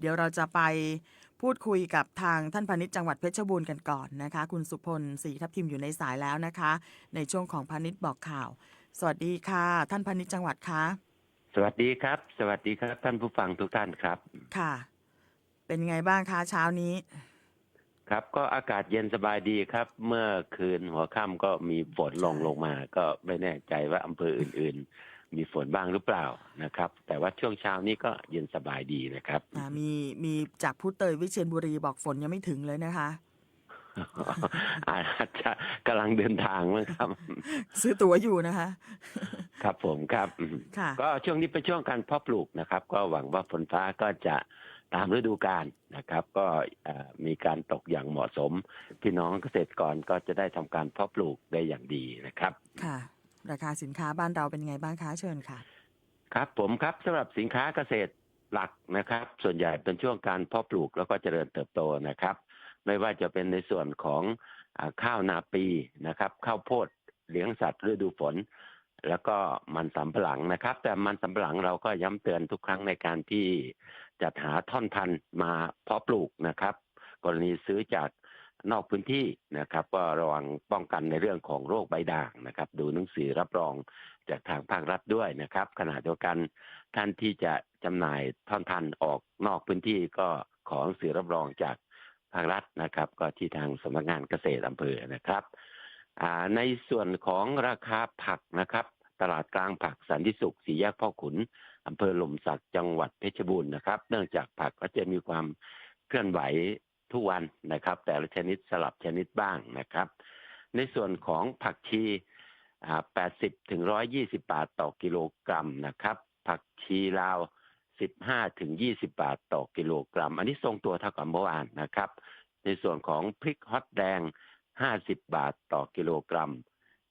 เดี๋ยวเราจะไปพูดคุยกับทางท่านพาณิชย์จังหวัดเพชรบูรณ์กันก่อนนะคะ คุณสุพลศรีทับทิมอยู่ในสายแล้วนะคะ ในช่วงของพาณิชย์บอกข่าว สวัสดีค่ะ ท่านพาณิชย์จังหวัดคะสวัสดีครับ สวัสดีครับ ท่านผู้ฟังทุกท่านครับ ค่ะ เป็นไงบ้างคะเช้านี้ ครับก็อากาศเย็นสบายดีครับ เมื่อคืนหัวค่ำก็มีฝนลงลงมา ก็ไม่แน่ใจว่าอำเภออื่น ๆ มีฝนบ้างหรือเปล่านะครับ แต่ว่าช่วงเช้านี้ก็เย็นสบายดีนะครับอ่ามีมีจากผู้เตยวิเชียรบุรีบอกฝนยังไม่ถึงเลยนะคะอาจจะกำลังเดินทางมั้งครับ ซื้อตั๋วอยู่นะคะ ครับผมครับอืมค่ะก็ช่วงนี้เป็นช่วงการเพาะปลูกนะครับ ก็หวังว่าฝนฟ้าก็จะตามฤดูกาลนะครับ ก็เอ่อมีการตกอย่างเหมาะสม พี่น้องเกษตรกรก็จะได้ทำการเพาะปลูกได้อย่างดีนะครับ ค่ะ ราคาสินค้าบ้านเราเป็นไงบ้างคะเชิญค่ะ ครับผมครับสำหรับสินค้าเกษตรหลักนะครับ ส่วนใหญ่เป็นช่วงการเพาะปลูกแล้วก็เจริญเติบโตนะครับ ไม่ว่าจะเป็นในส่วนของข้าวนาปีนะครับ ข้าวโพดเลี้ยงสัตว์ฤดูฝน แล้วก็มันสำปะหลังนะครับ แต่มันสำปะหลังเราก็ย้ำเตือนทุกครั้งในการที่จัดหาท่อนพันธุ์มาเพาะปลูกนะครับ กรณีซื้อจาก นอกพื้นที่นะครับ ก็ระวังป้องกันในเรื่องของโรคใบด่างนะครับ ดูหนังสือรับรองจากทางภาครัฐด้วยนะครับ ขณะเดียวกันท่านที่จะจำหน่ายท่อนพันออกนอกพื้นที่ก็ขอหนังสือรับรองจากภาครัฐนะครับ ก็ที่ทางสำนักงานเกษตรอำเภอนะครับในส่วนของราคาผักนะครับ ตลาดกลางผักสันติสุขสีแยกพ่อขุนอำเภอหล่มสักจังหวัดเพชรบูรณ์นะครับ เนื่องจากผักก็จะมีความเคลื่อนไหว ทุกวันนะครับ แต่ละชนิดสลับชนิดบ้างนะครับ ในส่วนของผักชีอ่า80ถึง120 บาทต่อกิโลกรัมนะครับ ผักชีลาว 15ถึง20 บาทต่อกิโลกรัม อันนี้ทรงตัวเท่ากับเมื่อวานนะครับ ในส่วนของพริกฮอตแดง 50 บาทต่อกิโลกรัม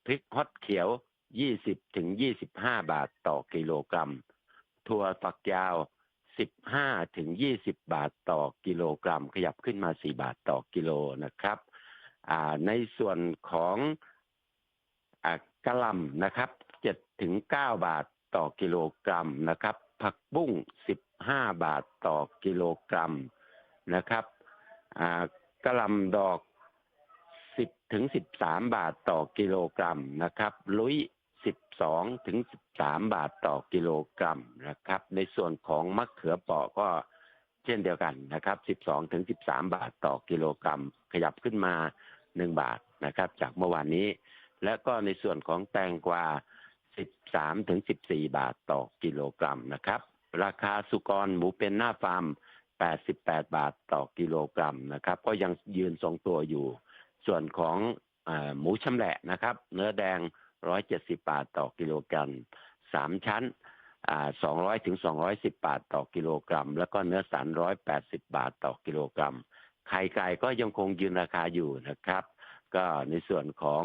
พริกฮอตเขียว 20ถึง25 บาทต่อกิโลกรัม ถั่วฝักยาว 15ถึง20 บาทต่อกิโลกรัม ขยับขึ้นมา 4 บาทต่อกิโลนะครับอ่าในส่วนของอกระหลำนะครับ7ถึง9บาทต่อกิโลกรัมนะครับ ผักบุ้ง 15 บาทต่อกิโลกรัมนะครับอ่ากระหลำดอก 10ถึง13 บาทต่อกิโลกรัมนะครับ ลุย 12 ถึง 13 บาทต่อกิโลกรัมนะครับ ในส่วนของมะเขือเปาะก็เช่นเดียวกันนะครับ 12 ถึง 13 บาทต่อกิโลกรัม ขยับขึ้นมา 1 บาทนะครับ จากเมื่อวานนี้ และก็ในส่วนของแตงกวา 13 ถึง 14 บาทต่อกิโลกรัมนะครับ ราคาสุกรหมูเป็นหน้าฟาร์ม 88 บาทต่อกิโลกรัมนะครับ ก็ยังยืนทรงตัวอยู่ ส่วนของอหมูชำแหละนะครับ เนื้อแดง 170 บาทต่อกิโลกรัมสามชั้นอ่า200ถึง210บาทต่อกิโลกรัม แล้วก็เนื้อสัน180บาทต่อกิโลกรัม ไข่ไก่ก็ยังคงยืนราคาอยู่นะครับ ก็ในส่วนของ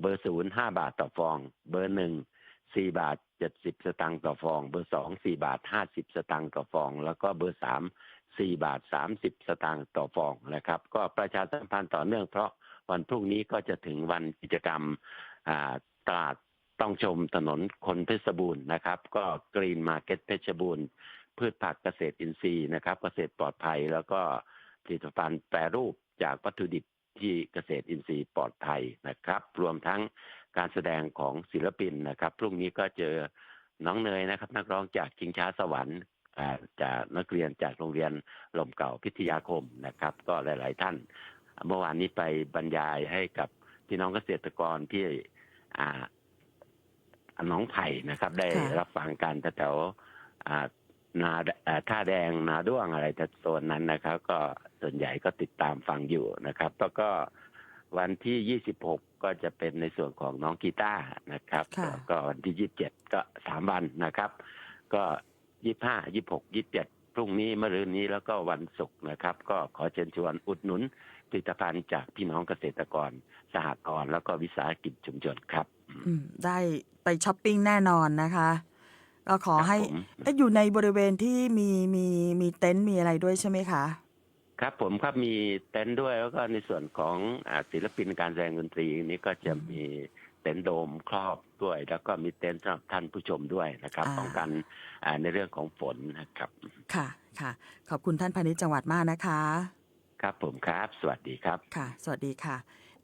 เบอร์ศูนย์5บาทต่อฟอง เบอร์หนึ่ง4บาท70สตางค์ต่อฟอง เบอร์สอง4บาท50สตางค์ต่อฟอง แล้วก็เบอร์สาม4บาท30สตางค์ต่อฟองนะครับ ก็ประชาสัมพันธ์ต่อเนื่องเพราะวันพรุ่งนี้ก็จะถึงวันกิจกรรมอ่า ตลาดต้องชมถนนคนเพชรบูรณ์นะครับ ก็กรีนมาร์เก็ตเพชรบูรณ์พืชผักเกษตรอินทรีย์นะครับ เกษตรปลอดภัยแล้วก็ผลิตภัณฑ์แปรรูปจากวัตถุดิบที่เกษตรอินทรีย์ปลอดภัยนะครับ รวมทั้งการแสดงของศิลปินนะครับ พรุ่งนี้ก็เจอน้องเนยนะครับ นักร้องจากชิงช้าสวรรค์จากนักเรียนจากโรงเรียนลมเก่าพิทยาคมนะครับ ก็หลาย ๆ ท่าน เมื่อวานนี้ไปบรรยายให้กับพี่น้องเกษตรกรที่ น้องไผ่นะครับ ได้ค่ะรับฟังการแถวๆอ่านาอ่าท่าแดงนาด้วงอะไรแต่โซนนั้นนะครับ ก็ส่วนใหญ่ก็ติดตามฟังอยู่นะครับ แล้วก็วันที่26ก็จะเป็นในส่วนของน้องกีตาร์นะครับค่ะแล้วก็วันที่27ก็สามวันนะครับ ก็ยี่ห้ายี่หกยี่เจ็ดพ รุ่งนี้มะรืนนี้แล้วก็วันศุกร์นะครับ ก็ขอเชิญชวนอุดหนุนผลิตภัณฑ์จากพี่น้องเกษตรกร สหกรณ์แล้วก็วิสาหกิจชุมชนครับอืมได้ไปช้อปปิ้งแน่นอนนะคะก็ขอให้ครับผมเอ๊ะอยู่ในบริเวณที่มีมีมีเต็นท์มีอะไรด้วยใช่ไหมคะครับผมครับมีเต็นท์ด้วยแล้วก็ในส่วนของอาศิลปินการแสดงดนตรีนี้ก็จะมีเต็นท์โดมครอบ ด้วย แล้วก็มีเต็นท์สำหรับท่านผู้ชมด้วยนะครับอ่า ป้องกันอ่าในเรื่องของฝนนะครับ ค่ะค่ะ ขอบคุณท่านพาณิชย์จังหวัดมากนะคะ ครับผมครับ สวัสดีครับ ค่ะ สวัสดีค่ะ